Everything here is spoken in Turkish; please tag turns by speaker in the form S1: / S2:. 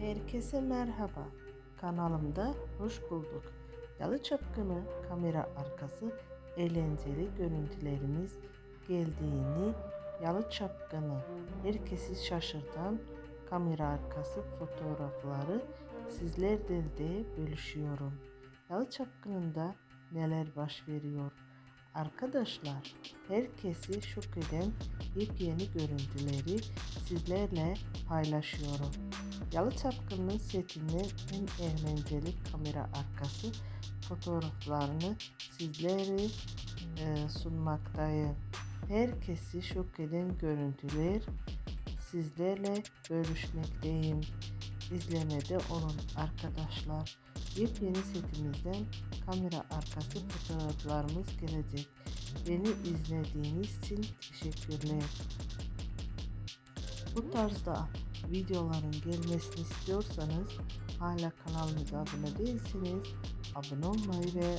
S1: Herkese merhaba. Kanalımda hoş bulduk. Yalı Çapkını kamera arkası eğlenceli görüntülerimiz geldiğini Yalı Çapkını herkesi şaşırtan kamera arkası fotoğrafları sizlerle de bölüşüyorum. Yalı Çapkını'nda neler baş veriyor? Arkadaşlar herkesi şok eden yepyeni görüntüleri sizlerle paylaşıyorum. Yalı Çapkını'nın setinde en eğlenceli kamera arkası fotoğraflarını sizlere e, sunmaktayım. Herkesi şok eden görüntüler sizlerle bölüşmekteyim. İzlemede olun arkadaşlar. Yepyeni setimizden kamera arkası fotoğraflarımız gelecek. Beni izlediğiniz için teşekkürler. Bu tarzda videoların gelmesini istiyorsanız hala kanalımıza abone değilseniz abone olmayı ve